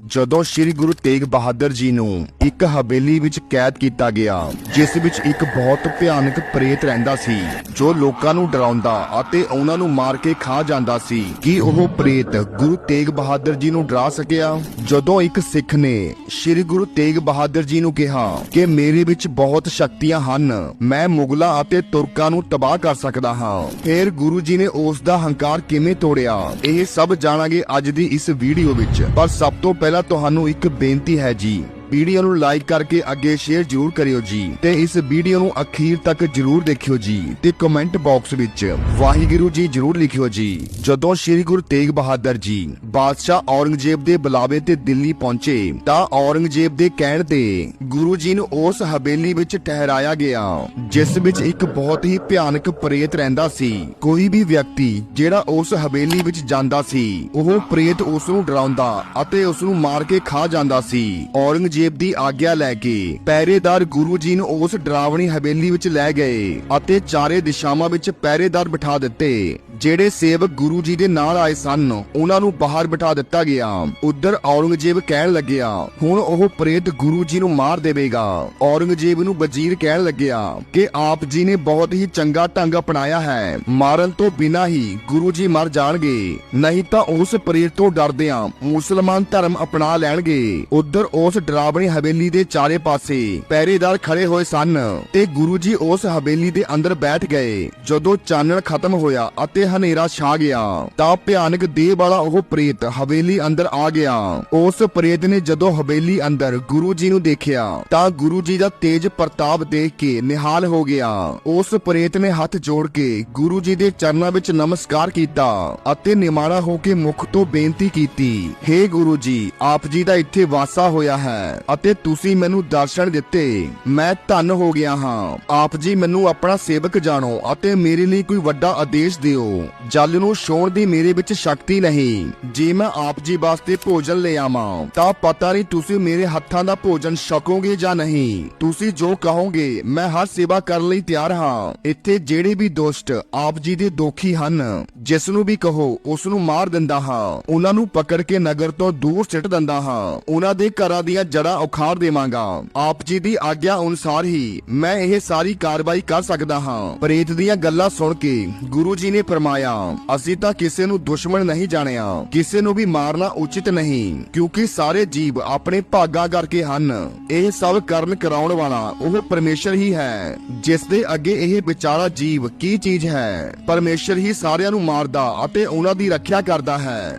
ਜਦੋਂ ਸ੍ਰੀ ਗੁਰੂ ਤੇਗ ਬਹਾਦਰ ਜੀ ਨੂੰ ਇੱਕ ਹਵੇਲੀ ਵਿੱਚ ਕੈਦ ਕੀਤਾ ਗਿਆ, ਜਿਸ ਵਿੱਚ ਇੱਕ ਬਹੁਤ ਭਿਆਨਕ ਪ੍ਰੇਤ ਰਹਿੰਦਾ ਸੀ, ਜੋ ਲੋਕਾਂ ਨੂੰ ਡਰਾਉਂਦਾ ਅਤੇ ਉਹਨਾਂ ਨੂੰ ਮਾਰ ਕੇ ਖਾ ਜਾਂਦਾ ਸੀ, ਕੀ ਉਹ ਪ੍ਰੇਤ ਗੁਰੂ ਤੇਗ ਬਹਾਦਰ ਜੀ ਨੂੰ ਡਰਾ ਸਕਿਆ? ਜਦੋਂ ਇੱਕ ਸਿੱਖ ਨੇ ਸ੍ਰੀ ਗੁਰੂ ਤੇਗ ਬਹਾਦਰ ਜੀ ਨੂੰ ਕਿਹਾ ਕਿ ਮੇਰੇ ਵਿੱਚ ਬਹੁਤ ਸ਼ਕਤੀਆਂ ਹਨ, ਮੈਂ ਮੁਗਲਾਂ ਅਤੇ ਤੁਰਕਾਂ ਨੂੰ ਤਬਾਹ ਕਰ ਸਕਦਾ ਹਾਂ, ਫਿਰ ਗੁਰੂ ਜੀ ਨੇ ਉਸ ਦਾ ਹੰਕਾਰ ਕਿਵੇਂ ਤੋੜਿਆ? ਇਹ ਸਭ ਜਾਣਾਂਗੇ ਅੱਜ ਦੀ ਇਸ ਵੀਡੀਓ ਵਿੱਚ, ਪਰ ਸਭ ਤੋਂ ਪਹਿਲਾਂ ਤੁਹਾਨੂੰ ਇੱਕ ਬੇਨਤੀ ਹੈ ਜੀ। ਵੀਡੀਓ ਨੂੰ ਲਾਈਕ ਕਰਕੇ ਅੱਗੇ ਸ਼ੇਅਰ ਜ਼ਰੂਰ ਕਰਿਓ ਜੀ ਤੇ ਇਸ ਵੀਡੀਓ ਨੂੰ ਅਖੀਰ ਤੱਕ ਜ਼ਰੂਰ ਦੇਖਿਓ ਜੀ ਤੇ ਕਮੈਂਟ ਬਾਕਸ ਵਿੱਚ ਵਾਹਿਗੁਰੂ ਜੀ ਜ਼ਰੂਰ ਲਿਖਿਓ ਜੀ। ਜਦੋਂ ਸ੍ਰੀ ਗੁਰੂ ਤੇਗ ਬਹਾਦਰ ਜੀ ਬਾਦਸ਼ਾਹ ਔਰੰਗਜ਼ੇਬ ਦੇ ਬੁਲਾਵੇ ਤੇ ਦਿੱਲੀ ਪਹੁੰਚੇ ਤਾਂ ਔਰੰਗਜ਼ੇਬ ਦੇ ਕਹਿਣ ਤੇ ਗੁਰੂ ਜੀ ਨੂੰ ਉਸ ਹਵੇਲੀ ਵਿੱਚ ਠਹਿਰਾਇਆ ਗਿਆ, ਜਿਸ ਵਿੱਚ ਇੱਕ ਬਹੁਤ ਹੀ ਭਿਆਨਕ ਪ੍ਰੇਤ ਰਹਿੰਦਾ ਸੀ। ਕੋਈ ਵੀ ਵਿਅਕਤੀ ਜਿਹੜਾ ਉਸ ਹਵੇਲੀ ਵਿੱਚ ਜਾਂਦਾ ਸੀ, ਉਹ ਪ੍ਰੇਤ ਉਸ ਨੂੰ ਡਰਾਉਂਦਾ ਅਤੇ ਉਸ ਨੂੰ ਮਾਰ ਕੇ ਖਾ ਜਾਂਦਾ ਸੀ। ਔਰੰਗਜ਼ੇਬ ਦੀ ਆਗਿਆ ਲੈ ਕੇ ਪਹਿਰੇਦਾਰ ਗੁਰੂ ਜੀ ਨੂੰ ਉਸ ਡਰਾਵਣੀ ਹਵੇਲੀ ਵਿੱਚ ਲੈ ਗਏ ਅਤੇ ਚਾਰੇ ਦਿਸ਼ਾਵਾਂ ਵਿੱਚ ਪਹਿਰੇਦਾਰ ਬਿਠਾ ਦਿੱਤੇ। ਜਿਹੜੇ ਸੇਵਕ ਗੁਰੂ ਜੀ ਦੇ ਨਾਲ ਆਏ ਸਨ, ਉਹਨਾਂ ਨੂੰ ਬਾਹਰ ਬਿਠਾ ਦਿੱਤਾ ਗਿਆ। ਉਧਰ ਔਰੰਗਜ਼ੇਬ ਕਹਿਣ ਲੱਗਿਆ, ਹੁਣ ਉਹ ਪ੍ਰੇਤ ਗੁਰੂ ਜੀ ਨੂੰ ਮਾਰ ਦੇਵੇਗਾ। ਔਰੰਗਜ਼ੇਬ ਨੂੰ ਵਜ਼ੀਰ ਕਹਿਣ ਲੱਗਿਆ ਕਿ ਆਪ ਜੀ ਨੇ ਬਹੁਤ ਹੀ ਚੰਗਾ ਢੰਗ ਅਪਣਾਇਆ ਹੈ। ਮਾਰਨ ਤੋਂ ਬਿਨਾਂ ਹੀ ਗੁਰੂ ਜੀ ਮਰ ਜਾਣਗੇ। ਨਹੀਂ ਤਾਂ ਉਸ ਪ੍ਰੇਤ ਤੋਂ ਡਰਦਿਆਂ ਮੁਸਲਮਾਨ ਧਰਮ ਅਪਣਾ ਲੈਣਗੇ। ਉਧਰ ਉਸ ਡਰਾਵਣੀ ਹਵੇਲੀ ਦੇ ਚਾਰੇ ਪਾਸੇ ਪਹਿਰੇਦਾਰ ਖੜੇ ਹੋਏ ਸਨ ਤੇ ਗੁਰੂ ਜੀ ਉਸ ਹਵੇਲੀ ਦੇ ਅੰਦਰ ਬੈਠ ਗਏ। ਜਦੋਂ ਚਾਨਣ ਖਤਮ ਹੋਇਆ ਅਤੇ ਹਨੇਰਾ ਛਾ ਗਿਆ। ਤਾਂ ਭਿਆਨਕ ਦੇਹ ਵਾਲਾ ਉਹ ਪ੍ਰੇਤ ਹਵੇਲੀ ਅੰਦਰ ਆ ਗਿਆ। ਉਸ ਪ੍ਰੇਤ ਨੇ ਜਦੋਂ ਹਵੇਲੀ ਅੰਦਰ ਗੁਰੂ ਜੀ ਨੂੰ ਦੇਖਿਆ, ਤਾਂ ਗੁਰੂ ਜੀ ਦਾ ਤੇਜ ਪ੍ਰਤਾਪ ਦੇਖ ਕੇ ਨਿਹਾਲ ਹੋ ਗਿਆ। ਉਸ ਪ੍ਰੇਤ ਨੇ ਹੱਥ ਜੋੜ ਕੇ ਗੁਰੂ ਜੀ ਦੇ ਚਰਨਾਂ ਵਿੱਚ ਨਮਸਕਾਰ ਕੀਤਾ ਅਤੇ ਨਿਮਾਣਾ ਹੋ ਕੇ ਮੁਖ ਤੋਂ ਬੇਨਤੀ ਕੀਤੀ हे ਗੁਰੂ ਜੀ, ਆਪ ਜੀ ਦਾ ਇੱਥੇ ਵਾਸਾ ਹੋਇਆ ਹੈ ਅਤੇ ਤੁਸੀਂ ਮੈਨੂੰ ਦਰਸ਼ਨ ਦਿੱਤੇ। ਮੈਂ ਧਨ ਹੋ ਗਿਆ ਹਾਂ। ਆਪ ਜੀ ਮੈਨੂੰ ਆਪਣਾ ਸੇਵਕ ਜਾਣੋ ਅਤੇ ਮੇਰੇ ਲਈ ਕੋਈ ਵੱਡਾ ਆਦੇਸ਼ ਦਿਓ। ਜਲ ਨੂੰ ਛੋਣ ਦੀ ਮੇਰੇ ਵਿੱਚ ਸ਼ਕਤੀ ਨਹੀਂ। ਜੇ ਮੈਂ ਆਪ ਜੀ ਵਾਸਤੇ ਭੋਜਨ ਲੈ ਆਵਾਂ, ਤਾਂ ਪਤਾ ਨਹੀਂ ਤੁਸੀਂ ਮੇਰੇ ਹੱਥਾਂ ਦਾ ਭੋਜਨ ਛਕੋਗੇ ਜਾਂ ਨਹੀਂ। ਤੁਸੀਂ ਜੋ ਕਹੋਗੇ, ਮੈਂ ਹਰ ਸੇਵਾ ਕਰਨ ਲਈ ਤਿਆਰ ਹਾਂ। ਇੱਥੇ ਜਿਹੜੇ ਵੀ ਦੁਸ਼ਟ ਆਪ ਜੀ ਦੇ ਦੋਖੀ ਹਨ ਜਿਸ ਨੂੰ ਵੀ ਕਹੋ ਉਸ ਨੂੰ ਮਾਰ ਦਿੰਦਾ ਹਾਂ। ਉਹਨਾਂ ਨੂੰ ਪਕੜ ਕੇ ਨਗਰ ਤੋਂ ਦੂਰ ਸਿੱਟ ਦਿੰਦਾ ਹਾਂ। ਉਹਨਾਂ ਦੇ ਘਰਾਂ ਦੀਆਂ ਜੜ੍ਹਾਂ ਉਖਾੜ ਦੇਵਾਂਗਾ। ਆਪ ਜੀ ਦੀ ਆਗਿਆ ਅਨੁਸਾਰ ਹੀ ਮੈਂ ਇਹ ਸਾਰੀ ਕਾਰਵਾਈ ਕਰ ਸਕਦਾ ਹਾਂ। ਪ੍ਰੇਤ ਦੀਆਂ ਗੱਲਾਂ ਸੁਣ ਕੇ ਗੁਰੂ ਜੀ ਨੇ ਫਰਮਾਇਆ, ਅਸੀਂ ਤਾਂ ਕਿਸੇ ਨੂੰ ਦੁਸ਼ਮਣ ਨਹੀਂ ਜਾਣਿਆ। ਕਿਸੇ ਨੂੰ ਵੀ ਮਾਰਨਾ ਉਚਿਤ ਨਹੀਂ, ਕਿਉਂਕਿ ਸਾਰੇ ਜੀਵ ਆਪਣੇ ਭਾਗਾਂ ਕਰਕੇ ਹਨ। ਇਹ ਸਭ ਕਰਨ ਕਰਾਉਣ ਵਾਲਾ ਉਹ ਪਰਮੇਸ਼ਰ ਹੀ ਹੈ, ਜਿਸ ਦੇ ਅੱਗੇ ਇਹ ਵਿਚਾਰਾ ਜੀਵ ਕੀ ਚੀਜ਼ ਹੈ? ਪਰਮੇਸ਼ਰ ਹੀ ਸਾਰਿਆਂ ਨੂੰ ਮਾਰਦਾ ਅਤੇ ਉਹਨਾਂ ਦੀ ਰੱਖਿਆ ਕਰਦਾ ਹੈ।